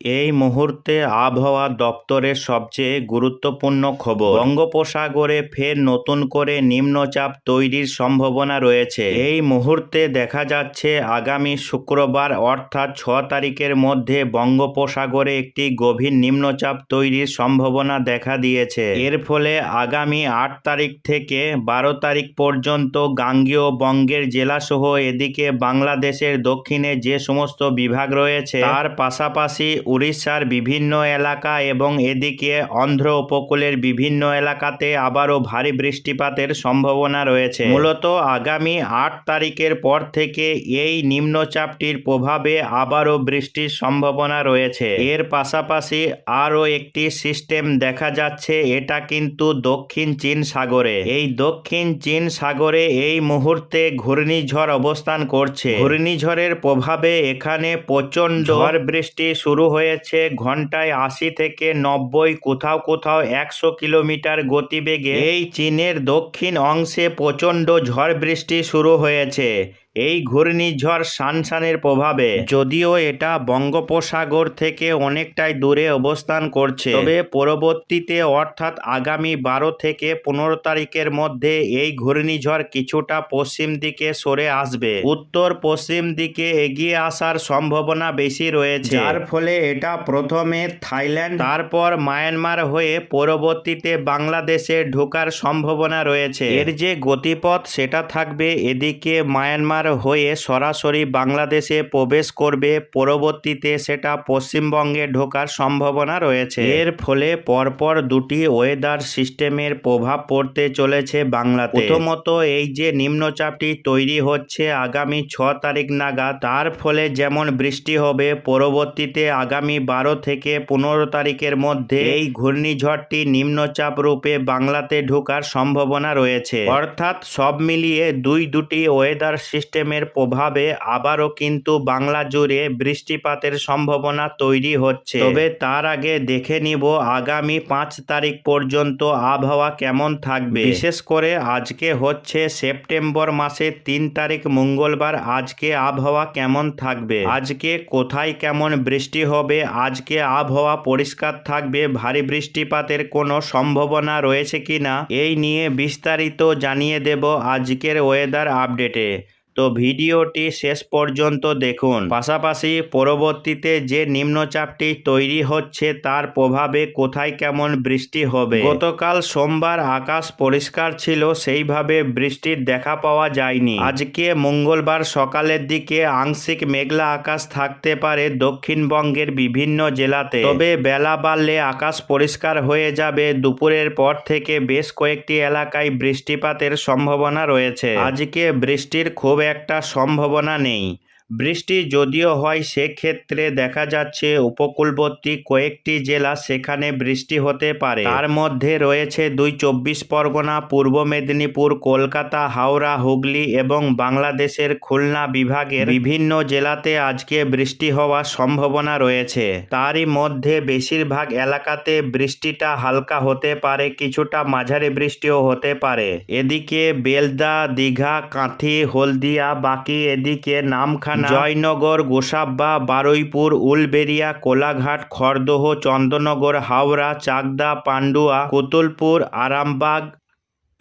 এই মুহূর্তে আবহাওয়া দপ্তরের সবচেয়ে গুরুত্বপূর্ণ খবর। বঙ্গোপসাগরে ফের নতুন করে নিম্নচাপ তৈরির সম্ভাবনা রয়েছে। এই মুহূর্তে দেখা যাচ্ছে আগামী শুক্রবার অর্থাৎ ছ তারিখের মধ্যে বঙ্গোপসাগরে একটি গভীর নিম্নচাপ তৈরির সম্ভাবনা দেখা দিয়েছে। এর ফলে আগামী আট তারিখ থেকে বারো তারিখ পর্যন্ত গাঙ্গেয় বঙ্গের জেলাসহ এদিকে বাংলাদেশের দক্ষিণে যে সমস্ত বিভাগ রয়েছে, তার পাশাপাশি উড়িষ্যার বিভিন্ন এলাকা এবং এদিকে অন্ধ্র উপকূলের বিভিন্ন এলাকাতে আবারও ভারী বৃষ্টিপাতের সম্ভাবনা রয়েছে। মূলত আগামী আট তারিখের পর থেকে এই নিম্নচাপটির প্রভাবে আবারও বৃষ্টির সম্ভাবনা রয়েছে। এর পাশাপাশি আরও একটি সিস্টেম দেখা যাচ্ছে এটা কিন্তু দক্ষিণ চীন সাগরে। এই দক্ষিণ চীন সাগরে এই মুহূর্তে ঘূর্ণিঝড় অবস্থান করছে। ঘূর্ণিঝড়ের প্রভাবে এখানে প্রচণ্ড ঝড় বৃষ্টি শুরু হয়েছে ঘন্টায় আশি থেকে নব্বই, কোথাও কোথাও একশো কিলোমিটার গতিবেগে। এই চীনের দক্ষিণ অংশে প্রচণ্ড ঝড় বৃষ্টি শুরু হয়েছে। এই ঘূর্ণিঝড় সানসানের প্রভাবে। যদিও এটা বঙ্গোপসাগর থেকে অনেকটাই দূরে অবস্থান করছে। তবে পরবর্তীতে অর্থাৎ আগামী বারো থেকে পনেরো তারিখের মধ্যে এই ঘূর্ণিঝড় কিছুটা পশ্চিম দিকে সরে আসবে। উত্তর পশ্চিম দিকে এগিয়ে আসার সম্ভাবনা বেশি রয়েছে। যার ফলে এটা প্রথমে থাইল্যান্ড তারপর মায়ানমার হয়ে পরবর্তীতে বাংলাদেশে ঢোকার সম্ভাবনা রয়েছে। এর যে গতিপথ সেটা থাকবে এদিকে মায়ানমার হয়ে সরাসরি বাংলাদেশে প্রবেশ করবে, পরবর্তীতে সেটা পশ্চিমবঙ্গে ঢোকার সম্ভাবনা রয়েছে। এর ফলে পরপর দুটি ওয়েদার সিস্টেমের প্রভাব পড়তে চলেছে বাংলাতে। প্রথমত এই যে নিম্নচাপটি তৈরি হচ্ছে আগামী ছ তারিখ নাগাদ, তার ফলে যেমন বৃষ্টি হবে, পরবর্তীতে আগামী বারো থেকে পনেরো তারিখের মধ্যে এই ঘূর্ণিঝড়টি নিম্নচাপ রূপে বাংলাতে ঢোকার সম্ভাবনা রয়েছে। অর্থাৎ সব মিলিয়ে দুই দুটি ওয়েদার সিস্টেমের প্রভাবে আবারও কিন্তু বাংলা জুড়ে বৃষ্টিপাতের সম্ভাবনা তৈরি হচ্ছে। তবে তার আগে দেখে নিব আগামী পাঁচ তারিখ পর্যন্ত আবহাওয়া কেমন থাকবে। বিশেষ করে আজকে হচ্ছে সেপ্টেম্বর মাসের তিন তারিখ মঙ্গলবার আজকে আবহাওয়া কেমন থাকবে? আজকে কোথায় কেমন বৃষ্টি হবে? আজকে আবহাওয়া পরিষ্কার থাকবে? ভারী বৃষ্টিপাতের কোনো সম্ভাবনা রয়েছে কিনা? এই নিয়ে বিস্তারিত জানিয়ে দেব আজকের ওয়েদার আপডেটে তো ভিডিওটি শেষ পর্যন্ত দেখুন। পাশাপাশি পরবর্তীতে যে নিম্নচাপটি তৈরি হচ্ছে তার প্রভাবে কোথায় কেমন বৃষ্টি হবে? গতকাল সোমবার আকাশ পরিষ্কার ছিল, সেইভাবে বৃষ্টির দেখা পাওয়া যায়নি। আজকে মঙ্গলবার সকালের দিকে আংশিক মেঘলা আকাশ থাকতে পারে দক্ষিণবঙ্গের বিভিন্ন জেলাতে। তবে বেলা বাড়লে আকাশ পরিষ্কার হয়ে যাবে। দুপুরের পর থেকে বেশ কয়েকটি এলাকায় বৃষ্টিপাতের সম্ভাবনা রয়েছে। আজকে বৃষ্টির খুব একটা সম্ভাবনা নেই। বৃষ্টি যদিও হয়, সেক্ষেত্রে দেখা যাচ্ছে উপকূলবর্তী কয়েকটি জেলা সেখানে বৃষ্টি হতে পারে। তার মধ্যে রয়েছে দুই চব্বিশ পরগনা, পূর্ব মেদিনীপুর, কলকাতা, হাওড়া, হুগলি এবং বাংলাদেশের খুলনা বিভাগের বিভিন্ন জেলাতে আজকে বৃষ্টি হওয়ার সম্ভাবনা রয়েছে। তারই মধ্যে বেশিরভাগ এলাকাতে বৃষ্টিটা হালকা হতে পারে, কিছুটা মাঝারি বৃষ্টিও হতে পারে। এদিকে বেলদা, দীঘা, কাঁথি, হলদিয়া, বাকি এদিকে নামখানা জয়নগর গোসাব্বা বারুইপুর উলবেরিয়া কোলাঘাট খড়দহ চন্দনগর হাওড়া চাকদা পান্ডুয়া কুতুলপুর আরামবাগ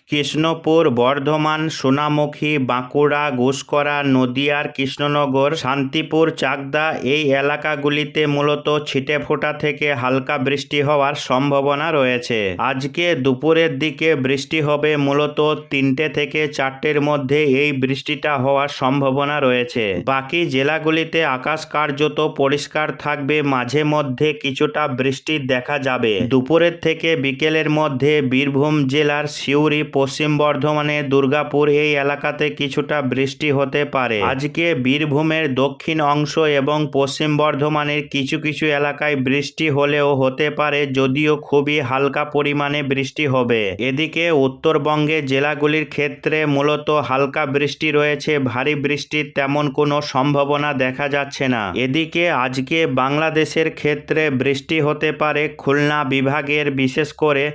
কৃষ্ণপুর, বর্ধমান, সোনামুখী, বাঁকুড়া, ঘুষকরা, নদিয়ার, কৃষ্ণনগর, শান্তিপুর, চাকদা এই এলাকাগুলিতে মূলত ছিটে ফোঁটা থেকে হালকা বৃষ্টি হওয়ার সম্ভাবনা রয়েছে। আজকে দুপুরের দিকে বৃষ্টি হবে মূলত তিনটে থেকে চারটের মধ্যে এই বৃষ্টিটা হওয়ার সম্ভাবনা রয়েছে। বাকি জেলাগুলিতে আকাশ কার্যত পরিষ্কার থাকবে, মাঝে মধ্যে কিছুটা বৃষ্টি দেখা যাবে। দুপুরের থেকে বিকেলের মধ্যে বীরভূম জেলার সিউড়ি পশ্চিম বর্ধমানের দুর্গাপুর এই এলাকাতে কিছুটা বৃষ্টি হতে পারে। আজকে বীরভূমের দক্ষিণ অংশ এবং পশ্চিম বর্ধমানের কিছু কিছু এলাকায় বৃষ্টি হলেও হতে পারে যদিও খুবই হালকা পরিমাণে বৃষ্টি হবে। এদিকে উত্তরবঙ্গে জেলাগুলির ক্ষেত্রে মূলত হালকা বৃষ্টি রয়েছে, ভারী বৃষ্টির তেমন কোনো সম্ভাবনা দেখা যাচ্ছে না। এদিকে আজকে বাংলাদেশের ক্ষেত্রে বৃষ্টি হতে পারে খুলনা বিভাগের, বিশেষ করে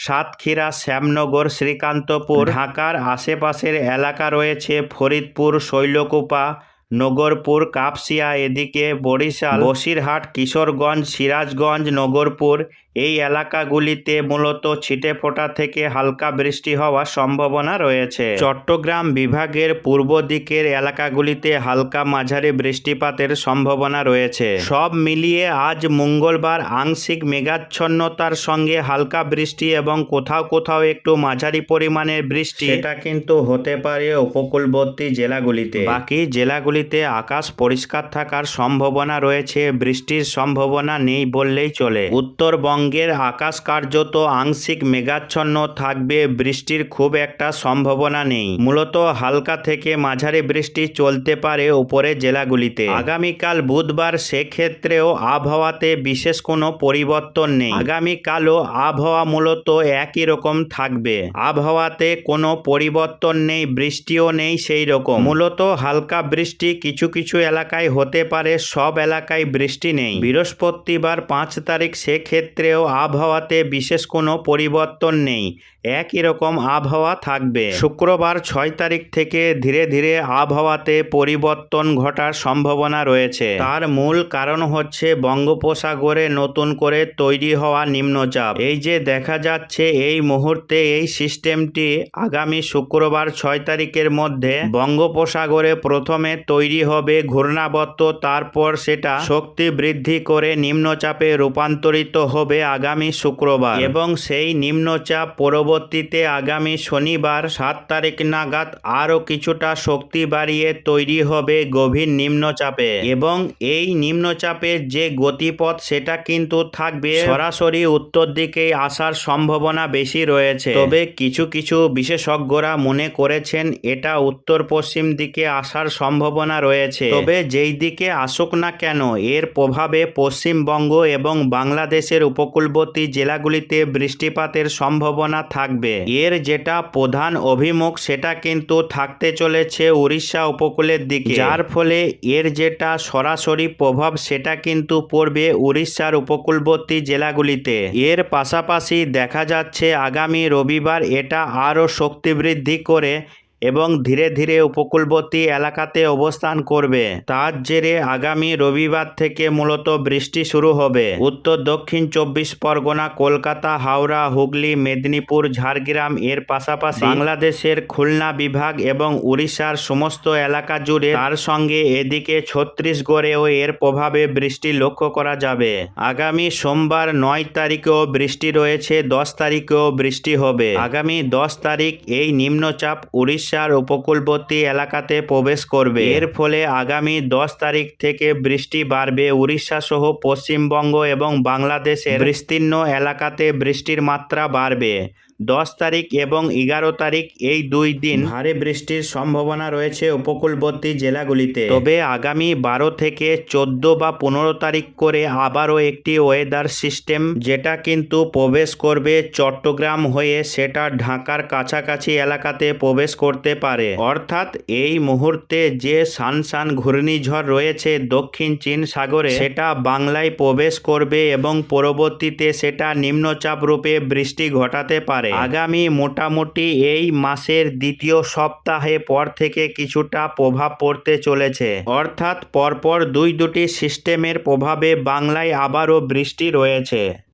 সাতক্ষীরা শ্যামনগর শ্রীকান্তপুর ঢাকার আশেপাশের এলাকা রয়েছে ফরিদপুর শৈলকুপা নগরপুর কাপসিয়া এদিকে বরিশাল বসিরহাট কিশোরগঞ্জ সিরাজগঞ্জ নগরপুর। এই এলাকাগুলিতে মূলত ছিটেফোঁটা থেকে হালকা বৃষ্টি হওয়ার সম্ভাবনা রয়েছে। চট্টগ্রাম বিভাগের পূর্ব দিকের এলাকাগুলিতে হালকা মাঝারি বৃষ্টিপাতের সম্ভাবনা রয়েছে। সব মিলিয়ে আজ মঙ্গলবার আংশিক মেঘাচ্ছন্নতার সঙ্গে হালকা বৃষ্টি এবং কোথাও কোথাও একটু মাঝারি পরিমাণের বৃষ্টি। এটা কিন্তু হতে পারে উপকূলবর্তী জেলাগুলিতে। বাকি জেলাগুলিতে আকাশ পরিষ্কার থাকার সম্ভাবনা রয়েছে। বৃষ্টির সম্ভাবনা নেই বললেই চলে। উত্তরবঙ্গের আকাশ কার্যত আংশিক মেঘাচ্ছন্ন থাকবে। বৃষ্টির খুব একটা সম্ভাবনা নেই। মূলত হালকা থেকে মাঝারি বৃষ্টি চলতে পারে উপরের জেলাগুলিতে। আগামীকাল বুধবার সেক্ষেত্রেও আবহাওয়াতে বিশেষ কোনো পরিবর্তন নেই। আগামীকালও আবহাওয়া মূলত একই রকম থাকবে। আবহাওয়াতে কোনো পরিবর্তন নেই, বৃষ্টিও নেই সেই রকম মূলত হালকা বৃষ্টি কিছু কিছু এলাকায় হতে পারে, সব এলাকায় বৃষ্টি নেই। বৃহস্পতিবার পাঁচ তারিখ সেক্ষেত্রেও আবহাওয়াতে বিশেষ কোনো পরিবর্তন নেই। একই রকম আবহাওয়া থাকবে। শুক্রবার ছয় তারিখ থেকে ধীরে ধীরে আবহাওয়াতে পরিবর্তন ঘটার সম্ভাবনা রয়েছে। তার মূল কারণ হচ্ছে বঙ্গোপসাগরে নতুন করে তৈরি হওয়া নিম্নচাপ। এই যে দেখা যাচ্ছে, এই মুহূর্তে এই সিস্টেমটি আগামী শুক্রবার ছয় তারিখের মধ্যে বঙ্গোপসাগরে প্রথমে তৈরি হবে ঘূর্ণাবর্ত, তারপর সেটা শক্তি বৃদ্ধি করে নিম্নচাপে রূপান্তরিত হবে আগামী শুক্রবার এবং সেই নিম্নচাপ পরবর্তীতে আগামী শনিবার সাত তারিখ নাগাদ আরও কিছুটা শক্তি বাড়িয়ে তৈরি হবে গভীর নিম্নচাপে এবং এই নিম্নচাপের যে গতিপথ সেটা কিন্তু থাকবে সরাসরি উত্তর দিকে আসার সম্ভাবনা বেশি রয়েছে। তবে কিছু কিছু বিশেষজ্ঞরা মনে করেছেন এটা উত্তর পশ্চিম দিকে আসার সম্ভাবনা রয়েছে। তবে যেই দিকে আসুক না কেন, এর প্রভাবে পশ্চিমবঙ্গ এবং বাংলাদেশের উপকূলবর্তী জেলাগুলিতে বৃষ্টিপাতের সম্ভাবনা থাকবে। এর যেটা প্রধান অভিমুখ, সেটা কিন্তু থাকতে চলেছে উড়িষ্যা উপকূলের দিকে। যার ফলে এর যেটা সরাসরি প্রভাব, সেটা কিন্তু পড়বে উড়িষ্যার উপকূলবর্তী জেলাগুলিতে। এর পাশাপাশি দেখা যাচ্ছে আগামী রবিবার এটা আরও শক্তি বৃদ্ধি করে এবং ধীরে ধীরে উপকূলবর্তী এলাকাতে অবস্থান করবে। তার জেরে আগামী রবিবার থেকে মূলত বৃষ্টি শুরু হবে। উত্তর দক্ষিণ চব্বিশ পরগনা, কলকাতা, হাওড়া, হুগলি, মেদিনীপুর, ঝাড়গ্রাম এর পাশাপাশি বাংলাদেশের খুলনা বিভাগ এবং উড়িষ্যার সমস্ত এলাকা জুড়ে তার সঙ্গে এদিকে ছত্তিশগড়েও এর প্রভাবে বৃষ্টি লক্ষ্য করা যাবে। আগামী সোমবার নয় তারিখেও বৃষ্টি রয়েছে, দশ তারিখেও বৃষ্টি হবে। আগামী দশ তারিখ এই নিম্নচাপ উড়িষ্যার উপকূলবর্তী এলাকাতে প্রবেশ করবে। এর ফলে আগামী দশ তারিখ থেকে বৃষ্টি বাড়বে। উড়িষ্যা সহ পশ্চিমবঙ্গ এবং বাংলাদেশের বিস্তীর্ণ এলাকাতে বৃষ্টির মাত্রা বাড়বে। দশ তারিখ এবং এগারো তারিখ এই দুই দিন ভারী বৃষ্টির সম্ভাবনা রয়েছে উপকূলবর্তী জেলাগুলিতে। তবে আগামী বারো থেকে চোদ্দ বা পনেরো তারিখ করে আবারও একটি ওয়েদার সিস্টেম যেটা কিন্তু প্রবেশ করবে চট্টগ্রাম হয়ে সেটা ঢাকার কাছাকাছি এলাকাতে প্রবেশ করতে পারে। অর্থাৎ এই মুহূর্তে যে সানসান ঘূর্ণিঝড় রয়েছে দক্ষিণ চীন সাগরে, সেটা বাংলায় প্রবেশ করবে এবং পরবর্তীতে সেটা নিম্নচাপ রূপে বৃষ্টি ঘটাতে পারে আগামী মোটামুটি এই মাসের দ্বিতীয় সপ্তাহে পর থেকে কিছুটা প্রভাব পড়তে চলেছে। অর্থাৎ পরপর দুই দুটি সিস্টেমের প্রভাবে বাংলায় আবারও বৃষ্টি রয়েছে।